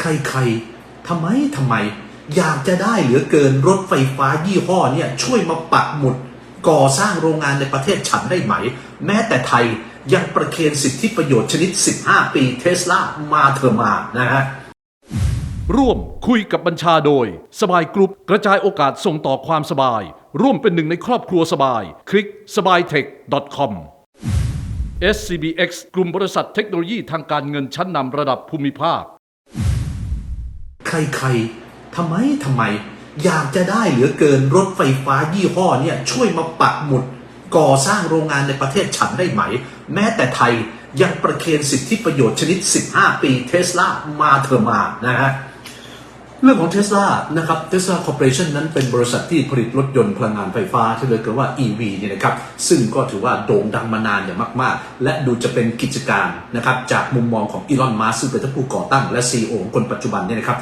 ใครๆทำไมทำไม อยากจะได้เหลือเกินรถไฟฟ้ายี่ห้อเนี่ยช่วยมาปักหมุดก่อสร้างโรงงานในประเทศฉันได้ไหม แม้แต่ไทยยังประเคนสิทธิประโยชน์ชนิด 15 ปีเทสลามาเถอมานะฮะร่วมคุยกับบัญชาโดย สบายกรุ๊ปกระจายโอกาสส่งต่อความสบาย ร่วมเป็นหนึ่งในครอบครัวสบาย คลิกสบายเทค .com SCBX กลุ่มบริษัทเทคโนโลยีทางการเงินชั้นนำระดับภูมิภาค ใครๆทำไมทำไม อยากจะได้เหลือเกินรถไฟฟ้ายี่ห้อเนี่ยช่วยมาปักหมุดก่อสร้างโรงงานในประเทศฉันได้ไหม แม้แต่ไทยยังประเคนสิทธิประโยชน์ชนิด 15 ปีเทสลามาเถอมานะฮะเรื่องของเท s l a นะครับ Tesla Corporation นั้นเป็นบริษัทที่ผลิตรถยนต์พลังงานไฟฟ้าที่เรียกว่า EV เนี่ยนะครับ ซึ่งก็ถือว่าโด่งดังมานานอย่างมาก ๆ และดูจะเป็นกิจการนะครับ จากมุมมองของอีลอน มัสซึ่งเป็นผู้ก่อตั้งและ CEO ขอคนปัจจุบันเนี่ยนะครับ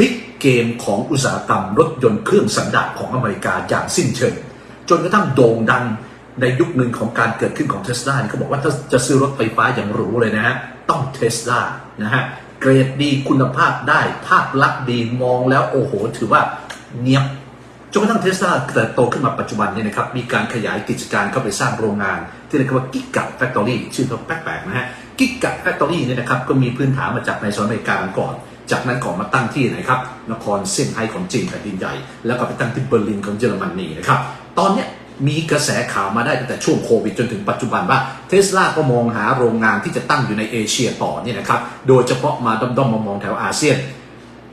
ลิกเกมของอุตสาหกรรมรถยนต์เครื่องสันดาปของอเมริกาอย่างสิ้นเชิง จนกระทั่งโด่งดังในยุคหนึ่งของการเกิดขึ้นของเท s l a เขาบอกว่าถ้าจะซื้อรถไฟฟ้าอย่างหรูเลยนะฮะต้องเท s l a นะฮะเกรดดีคุณภาพได้ภาพลักษณ์ดีมองแล้วโอ้โห ถือว่าเนียบจนกระทั่งเทสลาเติบโตขึ้นมาปัจจุบันเนี่ยนะครับ มีการขยายกิจการเข้าไปสร้างโรงงาน ที่เรียกว่ากิกะแฟคทอรี่ชื่อเขาแปลกๆนะฮะกิกะแฟคทอรี่เนี่ยนะครับก็มีพื้นฐานมาจากในสหรัฐอเมริกาก่อน จากนั้นก่อนมาตั้งที่ไหนครับ นครเซี่ยงไฮ้ของจีนแผ่นดินใหญ่ แล้วก็ไปตั้งที่เบอร์ลินของเยอรมนีนะครับ ตอนเนี้ยมีกระแสข่าวมาได้ตั้งแต่ช่วงโควิดจนถึงปัจจุบันว่าเทสลาก็มองหาโรงงานที่จะตั้งอยู่ในเอเชียต่อเนี่ยนะครับ โดยเฉพาะมาด้อมๆมองๆแถวอาเซียน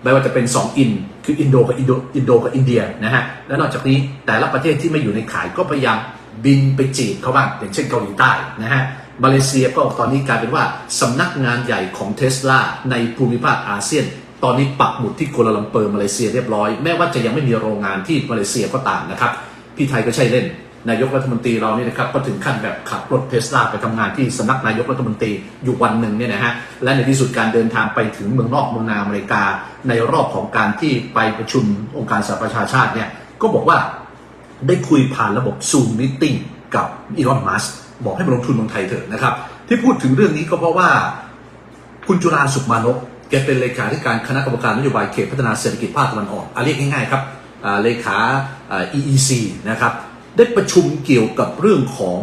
ไม่ว่าจะเป็น 2 อิน คืออินโดกับอินโดอินโดกับอินเดียนะฮะ และนอกจากนี้แต่ละประเทศที่ไม่อยู่ในขายก็พยายามบินไปจีบเขาบ้างอย่างเช่นเกาหลีใต้นะฮะ มาเลเซียก็ตอนนี้กลายเป็นว่าสำนักงานใหญ่ของเทสลาในภูมิภาคอาเซียน ตอนนี้ปักหมุดที่กัวลาลัมเปอร์มาเลเซียเรียบร้อย แม้ว่าจะยังไม่มีโรงงานที่มาเลเซียก็ตามนะครับ พี่ไทยก็ใช่เล่น นายกรัฐมนตรีเราเนี่ยนะครับก็ถึงขั้นแบบขับรถเทสลาไปทำงานที่สำนักนายกรัฐมนตรีอยู่วันหนึ่งเนี่ยนะฮะ และในที่สุดการเดินทางไปถึงเมืองนอกเมืองนาอเมริกา ในรอบของการที่ไปประชุมองค์การสหประชาชาติเนี่ยก็บอกว่าได้คุยผ่านระบบ Zoom Meeting กับอีลอนมัส บอกให้มาลงทุนเมืองไทยเถอะนะครับ ที่พูดถึงเรื่องนี้ก็เพราะว่าคุณจุฬาสุขมานพแกเป็นเลขาธิการคณะกรรมการนโยบายเขตพัฒนาเศรษฐกิจภาคตะวันออกอเรียกง่ายๆครับเลขาอ่า EEC นะครับได้ประชุมเกี่ยวกับเรื่องของ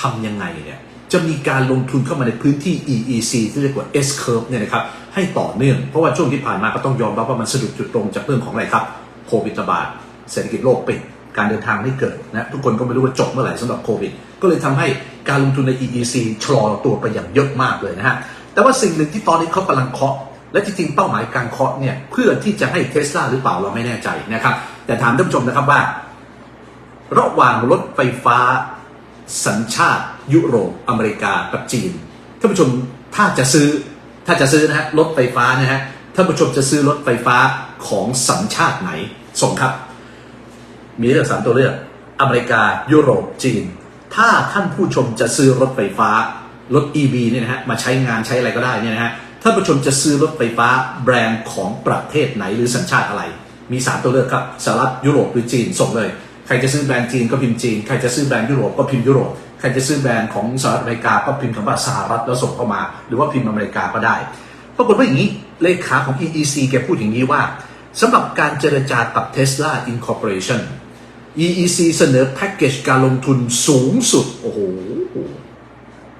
ทำยังไงเนี่ยจะมีการลงทุนเข้ามาในพื้นที่ EEC ที่เรียกว่า S curve เนี่ยนะครับให้ต่อเนื่อง เพราะว่าช่วงที่ผ่านมาก็ต้องยอมรับว่ามันสะดุดจุดตรงจากเรื่องของอะไรครับโควิดระบาดเศรษฐกิจโลกปิดการเดินทางไม่เกิดนะทุกคนก็ไม่รู้ว่าจบเมื่อไหร่สำหรับโควิด ก็เลยทำให้ การลงทุนใน EEC ชะลอตัวไปอย่างเยอะมากเลยนะฮะ แต่ว่าสิ่งหนึ่งที่ตอนนี้เขากำลังเคาะ และจริงๆเป้าหมายการเคาะเนี่ยเพื่อที่จะให้เทสลาหรือเปล่าเราไม่แน่ใจนะครับ แต่ถามท่านผู้ชมนะครับว่า ระหว่างรถไฟฟ้า สัญชาติ ยุโรปอเมริกากับจีนท่านผู้ชมถ้าจะซื้อถ้าจะซื้อนะฮะรถไฟฟ้านะฮะท่านผู้ชมจะซื้อรถไฟฟ้าของสัญชาติไหนส่งครับ มีเลือกสามตัวเลือก อเมริกา ยุโรป จีน ถ้าท่านผู้ชมจะซื้อรถไฟฟ้า รถ EV เนี่ยนะฮะมาใช้งานใช้อะไรก็ได้เนี่ยนะฮะท่านผู้ชมจะซื้อรถไฟฟ้าแบรนด์ของประเทศไหนหรือสัญชาติอะไร มี 3 ตัวเลือกครับสหรัฐยุโรปหรือจีนส่งเลย ใครจะซื้อแบรนด์จีนก็พิมพ์จีน ใครจะซื้อแบรนด์ยุโรปก็พิมพ์ยุโรปใครจะซื้อแบรนด์ของสหรัฐอเมริกาก็พิมพ์คำว่าสหรัฐแล้วส่งเข้ามา หรือว่าพิมพ์อเมริกาก็ได้ปรากฏว่าอย่างนี้เลขาของ EEC แกพูดอย่างนี้ว่าสำหรับการเจรจากับ Tesla Incorporation EEC เสนอแพ็กเกจการลงทุนสูงสุด โอ้โห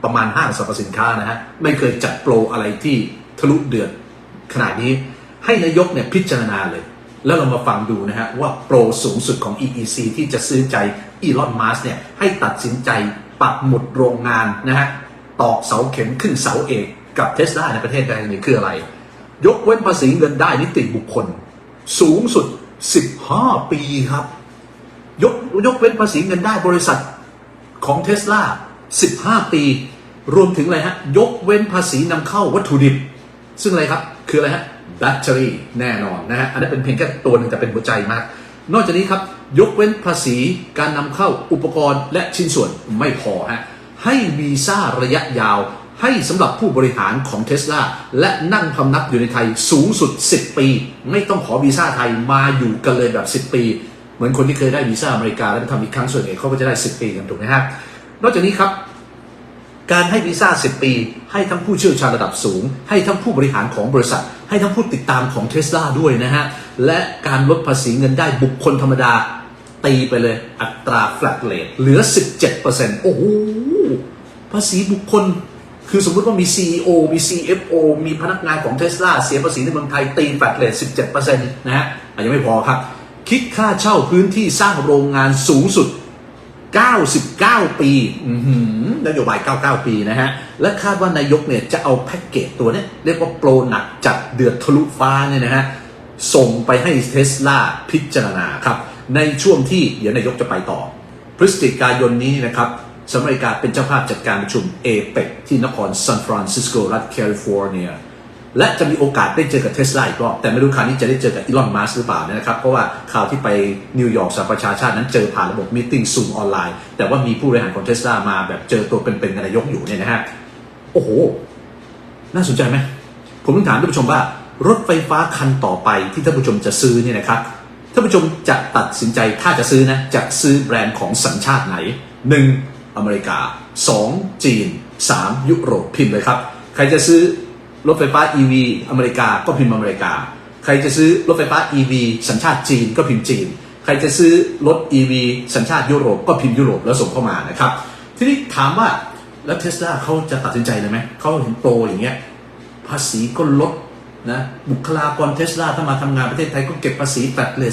ประมาณห้างสรรพสินค้านะฮะ ไม่เคยจัดโปรอะไรที่ทะลุเดือดขนาดนี้ให้นายกเนี่ยพิจารณาเลย แล้วเรามาฟังดูนะฮะ ว่าโปรสูงสุดของ EEC ที่จะซื้อใจอีลอนมัสเนี่ยให้ตัดสินใจปักหมุดโรงงานนะฮะตอกเสาเข็มขึ้นเสาเอกกับเทสลาในประเทศไทยนี่คืออะไร ยกเว้นภาษีเงินได้นิติบุคคล สูงสุด 15 ปีครับ ยกยกเว้นภาษีเงินได้บริษัทของเทสลา15 ปี รวมถึงอะไรฮะ ยกเว้นภาษีนำเข้าวัตถุดิบ ซึ่งอะไรครับ คืออะไรฮะแบตเตอรี่แน่นอนนะฮะ อันนี้เป็นเพียงแค่ตัวหนึ่งแต่เป็นหัวใจมาก นอกจากนี้ครับ ยกเว้นภาษีการนำเข้าอุปกรณ์และชิ้นส่วนไม่พอฮะ ให้วีซ่าระยะยาวให้สำหรับผู้บริหารของเทสลาและนั่งพำนักอยู่ในไทยสูงสุด 10 ปี ไม่ต้องขอวีซ่าไทยมาอยู่กันเลยแบบ 10 ปี เหมือนคนที่เคยได้วีซ่าอเมริกาแล้วไปทำอีกครั้งส่วนใหญ่เขาก็จะได้ 10 ปีกันถูกไหมฮะนอกจากนี้ครับ การให้วีซ่า 10 ปี ให้ทั้งผู้เชี่ยวชาญระดับสูง ให้ทั้งผู้บริหารของบริษัท ให้ทั้งผู้ติดตามของเทสลาด้วยนะฮะและการลดภาษีเงินได้บุคคลธรรมดาตีไปเลยอัตรา flat rate เหลือ 17%โอ้โหภาษีบุคคล คือสมมุติว่ามี CEO มี CFO มีพนักงานของเทสลาเสียภาษีในเมืองไทยตี flat rate 17%นะฮะอะยังไม่พอครับ คิดค่าเช่าพื้นที่สร้างโรงงานสูงสุด 99 ปีอื้อหือนโยบาย 99 ปีนะฮะ และคาดว่านายกเนี่ยจะเอาแพ็กเกจตัวเนี้ยเรียกว่าโปรหนักจัดเดือดทะลุฟ้าเนี่ยนะฮะ ส่งไปให้เทสลาพิจารณาครับ ในช่วงที่เดี๋ยวนายกจะไปต่อ พฤศจิกายนนี้นะครับสหรัฐอเมริกาเป็นเจ้าภาพจัดการประชุมเอเปที่นครซานฟรานซิสโกรัฐแคลิฟอร์เนีย และจะมีโอกาสได้เจอกับเทสลาอีกรอบ แต่ไม่รู้คราวนี้จะได้เจอกับอีลอนมัสหรือเปล่านะครับ เพราะว่าข่าวที่ไปนิวยอร์กสหประชาชาตินั้นเจอผ่านระบบมีติ้งซูมออนไลน์ แต่ว่ามีผู้บริหารของเทสลามาแบบเจอตัวเป็นๆกันายกอยู่เนี่ยนะฮะโอ้โห น่าสนใจไหมผมต้องถามท่านผู้ชมว่ารถไฟฟ้าคันต่อไปที่ท่านผู้ชมจะซื้อเนี่ยนะครับท่านผู้ชมจะตัดสินใจถ้าจะซื้อนะจะซื้อแบรนด์ของสัญชาติไหน 1. อเมริกา 2. จีน 3. ยุโรปพิมพ์เลยครับ ใครจะซื้อ รถไฟฟ้า EV อเมริกาก็พิมพ์อเมริกา ใครจะซื้อรถไฟฟ้า EV สัญชาติจีนก็พิมพ์จีน ใครจะซื้อรถ EV สัญชาติยุโรปก็พิมพ์ยุโรปแล้วส่งเข้ามานะครับ ทีนี้ถามว่าแล้วเทสลาเขาจะตัดสินใจเลยไหม เขาเห็นโปรอย่างเงี้ยภาษีก็ลดนะบุคลากรเทสลาถ้ามาทำงานประเทศไทยก็เก็บภาษีแฟลตเลย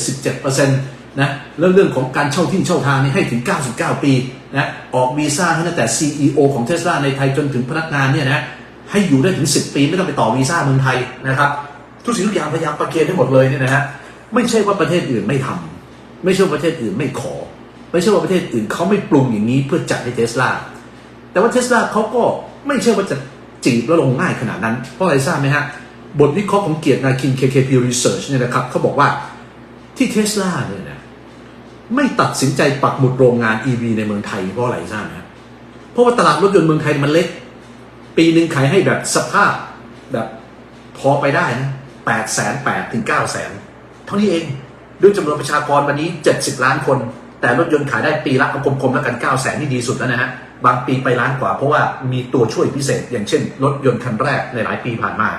17%นะแล้วเรื่องของการเช่าที่เช่าทางนี่ให้ถึง 99 ปีนะออกวีซ่าให้ตั้งแต่ CEO ของเทสลาในไทยจนถึงพนักงานเนี่ยนะ ให้อยู่ได้ถึง 10 ปีไม่ต้องไปต่อวีซ่าเมืองไทยนะครับ ทุกสิ่งทุกอย่างพยายามประเคนให้หมดเลยเนี่ยนะฮะไม่ใช่ว่าประเทศอื่นไม่ทำไม่ใช่ว่าประเทศอื่นไม่ขอ ไม่ใช่ว่าประเทศอื่นเขาไม่ปรุงอย่างนี้เพื่อจัดให้เทสลาแต่ว่าเทสลาเขาก็ไม่ใช่ว่าจะจีบแล้วลงง่ายขนาดนั้น เพราะอะไรทราบไหมฮะบทวิเคราะห์ของเกียรตินาคิน KKP Research เนี่ยนะครับเขาบอกว่าที่เทสลาเนี่ยนะไม่ตัดสินใจปักหมุดโรงงาน EV ในเมืองไทยเพราะอะไรทราบไหมฮะเพราะว่าตลาดรถยนต์เมืองไทยมันเล็ก ปีหนึ่งขายให้แบบสภาพแบบพอไปได้นะแปดแสนแปดถึงเก้าแสนเท่านี้เองด้วยจำนวนประชากรวันนี้ 70 ล้านคน แต่รถยนต์ขายได้ปีละเอากลมๆแล้วกัน9 0 0แสนนี่ดีสุดแล้วนะฮะบางปีไปล้านกว่าเพราะว่ามีตัวช่วยพิเศษ อย่างเช่น รถยนต์คันแรกในหลายปีผ่านมา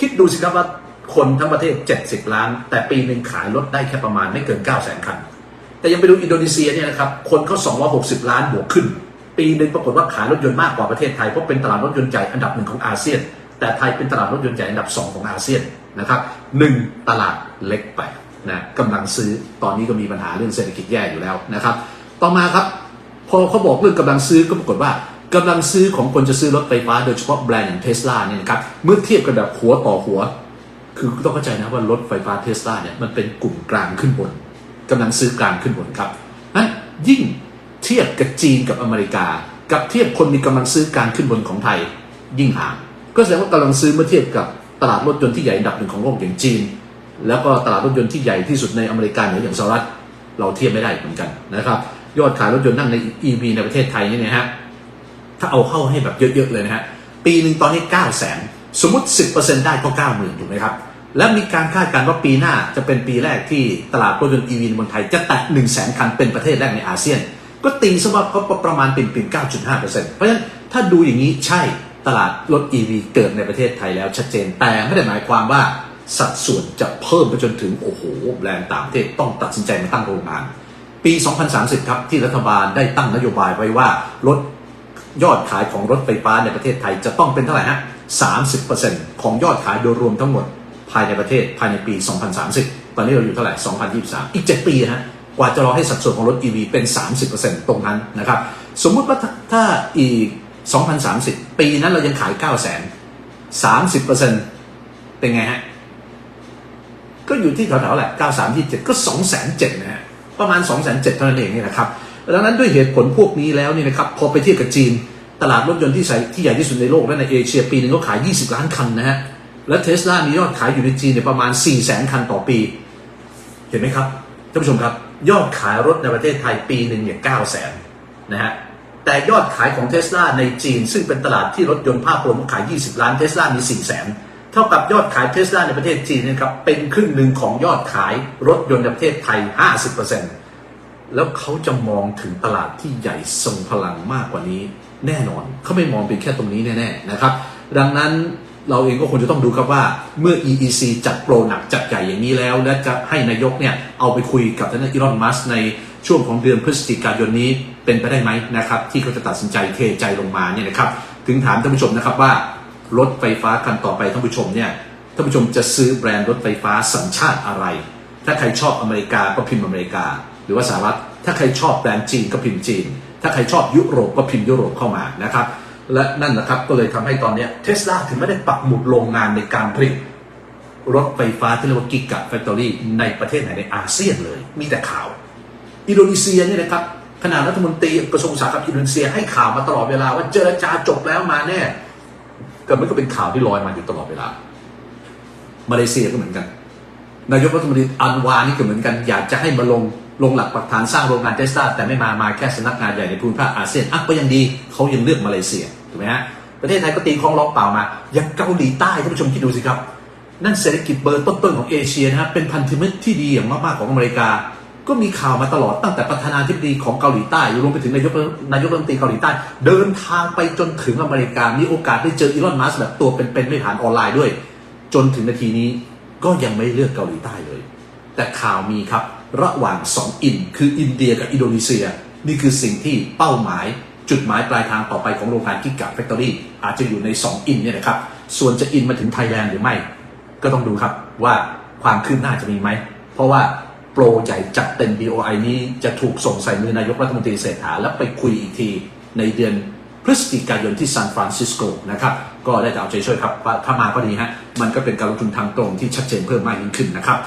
คิดดูสิครับว่าคนทั้งประเทศ 70 ล้าน แต่ปีหนึ่งขายรถได้แค่ประมาณไม่เกิน 9 0 0แสนคัน แต่ยังไปดูอินโดนีเซียเนี่ยนะครับคนเขา260 ล้านบวกขึ้น ปีหนึ่งปรากฏว่าขายรถยนต์มากกว่าประเทศไทยเพราะเป็นตลาดรถยนต์ใหญ่อันดับหนึ่งของอาเซียน แต่ไทยเป็นตลาดรถยนต์ใหญ่อันดับสองของอาเซียนนะครับหนึ่งตลาดเล็กไปนะกำลังซื้อตอนนี้ก็มีปัญหาเรื่องเศรษฐกิจแย่อยู่แล้วนะครับ ต่อมาครับพอเขาบอกเรื่องกำลังซื้อก็ปรากฏว่ากำลังซื้อของคนจะซื้อรถไฟฟ้าโดยเฉพาะแบรนด์อย่างเทสลาเนี่ยนะครับเมื่อเทียบกันแบบหัวต่อหัว คือต้องเข้าใจนะว่ารถไฟฟ้าเทสลาเนี่ยมันเป็นกลุ่มกลางขึ้นบนกำลังซื้อกลางขึ้นบนครับนั้นยิ่ง ทียบกับจีนกับอเมริกา กับเทียบคนมีกำลังซื้อกางขึ้นบนของไทยยิ่งห่าง ก็แสดงว่ากำลังซื้อเมื่อเทียบกับตลาดรถยนต์ที่ใหญ่อันดับหนึ่งของโลกอย่างจีน แล้วก็ตลาดรถยนต์ที่ใหญ่ที่สุดในอเมริกาเหนืออย่างสหรัฐเราเทียบไม่ได้เหมือนกันนะครับยอดขายรถยนต์นั่งใน EV ในประเทศไทยเนี่ยนะฮะถ้าเอาเข้าให้แบบเยอะๆเลยนะฮะปีหนึ่งตอนนี้9 0 0 0 0 0 สมมติ 10%ได้ก็ 90,000ถูกไหมครับ และมีการคาดการณ์ว่าปีหน้าจะเป็นปีแรกที่ตลาดรถยนต์ EV ในไทยจะแตะ1 0 0 0 0แคันเป็นประเทศแรกในอาเซียน ก็ตีซะว่าเขาประมาณเป็นปี9.5%เพราะฉะนั้นถ้าดูอย่างนี้ใช่ตลาดรถ EV เกิดในประเทศไทยแล้วชัดเจนแต่ไม่ได้หมายความว่าสัดส่วนจะเพิ่มไปจนถึง โอ้โหแบรนด์ต่างประเทศต้องตัดสินใจมาตั้งโรงงาน ปี 2030 ครับ ที่รัฐบาลได้ตั้งนโยบายไว้ว่ารถยอดขายของรถไฟฟ้าในประเทศไทยจะต้องเป็นเท่าไหร่ฮะ 30%ของยอดขายโดยรวมทั้งหมดภายในประเทศภายในปี 2030 ตอนนี้เราอยู่เท่าไหร่ 2023 อีก 7 ปีฮะ กว่าจะรอให้สัดส่วนของรถ EV เป็น 30%ตรงนั้นนะครับ สมมุติว่าถ้าอีก 2030 ปีนั้นเรายังขาย 9 0 0 0 0 30%เป็นไงฮะ ก็อยู่ที่แถวๆแหละ 93ที่7ก็ 207,000นะฮะ ประมาณ 207,000เท่านั้นเองนี่นะครับ ดังนั้นด้วยเหตุผลพวกนี้แล้วนี่นะครับ พอไปเทียบกับจีน ตลาดรถยนต์ที่ใหญ่ที่ใหญ่ที่สุดในโลกและในเอเชียปีหนึงก็ขาย 20 ล้านคันนะฮะ และเทสลามียอดขายอยู่ในจีนเนี่ยประมาณ 4 0 0 0 0 0 คันต่อปี เห็นไหมครับท่านผู้ชมครับ ยอดขายรถในประเทศไทยปีหนึ่งเนี่ย9 0 0 0 0 0นะฮะแต่ยอดขายของเทสลาในจีน ซึ่งเป็นตลาดที่รถยนต์ภาพรวมขาย 20 ล้านเทสลามี4 0 0 0 0 0เท่ากับยอดขายเทสลาในประเทศจีนนะครับเป็นครึ่งหนึ่งของยอดขายรถยนต์ในประเทศไทย 50%แล้วเขาจะมองถึงตลาดที่ใหญ่ทรงพลังมากกว่านี้แน่นอน เขาไม่มองเป็นแค่ตรงนี้แน่ๆนะครับ ดังนั้น เราเองก็ควรจะต้องดูครับว่าเมื่อ EEC จัดโปรหนักจัดใหญ่อย่างนี้แล้ว และจะให้นายกเนี่ยเอาไปคุยกับท่านอีลอนมัสในช่วงของเดือนพฤศจิกายนนี้เป็นไปได้ไหมนะครับ ที่เขาจะตัดสินใจเทใจลงมาเนี่ยนะครับ ถึงถามท่านผู้ชมนะครับว่ารถไฟฟ้าคันต่อไปท่านผู้ชมเนี่ยท่านผู้ชมจะซื้อแบรนด์รถไฟฟ้าสัญชาติอะไร ถ้าใครชอบอเมริกาก็พิมพ์อเมริกา หรือว่าสหรัฐถ้าใครชอบแบรนด์จีนก็พิมพ์จีน ถ้าใครชอบยุโรปก็พิมพ์ยุโรปเข้ามานะครับ และนั่นนะครับก็เลยทำให้ตอนนี้เทสลาถึงไม่ได้ปักหมุดโรงงานในการผลิตรถไฟฟ้าที่เรียกว่ากิกะแฟคทอรี่ในประเทศไหนในอาเซียนเลย มีแต่ข่าว อินโดนีเซียเนี่ยนะครับขณะรัฐมนตรีกระทรวงอุตสาหกรรมอินโดนีเซียให้ข่าวมาตลอดเวลาว่าเจรจาจบแล้วมาแน่แต่มันก็เป็นข่าวที่ลอยมาอยู่ตลอดเวลา มาเลเซียก็เหมือนกัน นายกรัฐมนตรีอันวานี่ก็เหมือนกัน อยากจะให้มาลงลงหลักปักฐานสร้างโรงงานเทสลาแต่ไม่มามาแค่สำนักงานใหญ่ในภูมิภาคอาเซียนอะก็ยังดีเขายังเลือกมาเลเซีย ถูกไหมฮะประเทศไทยก็ตีคล้องร้องเปล่ามาอย่างเกาหลีใต้ท่านผู้ชมคิดดูสิครับ นั่นเศรษฐกิจเบอร์ต้นๆของเอเชียนะฮะเป็นพันธมิตรที่ดีอย่างมากๆของอเมริกา ก็มีข่าวมาตลอดตั้งแต่ประธานาธิบดีของเกาหลีใต้รวมไปถึงนายกนายกรัฐมนตรีเกาหลีใต้ เดินทางไปจนถึงอเมริกามีโอกาสได้เจออีลอนมัสแบบตัวเป็นๆไม่ผ่านออนไลน์ด้วย จนถึงนาทีนี้ก็ยังไม่เลือกเกาหลีใต้เลย แต่ข่าวมีครับระหว่างสองอิน คืออินเดียกับอินโดนีเซีย นี่คือสิ่งที่เป้าหมาย จุดหมายปลายทางต่อไปของโรงงานกิกะแฟคทอรี่อาจจะอยู่ใน 2 อินเนี่ยนะครับ ส่วนจะอินมาถึงไทยแลนด์หรือไม่ ก็ต้องดูครับว่าความคืบหน้าจะมีไหม เพราะว่าโปรใหญ่จัดเต็ม BOI นี้จะถูกส่งใส่มือนายกรัฐมนตรีเศรษฐาแล้วไปคุยอีกทีในเดือนพฤศจิกายนที่ซานฟรานซิสโกนะครับ ก็ได้แต่เอาใจช่วยครับถ้ามาก็ดีฮะ มันก็เป็นการลงทุนทางตรงที่ชัดเจนเพิ่มมากยิ่งขึ้นนะครับ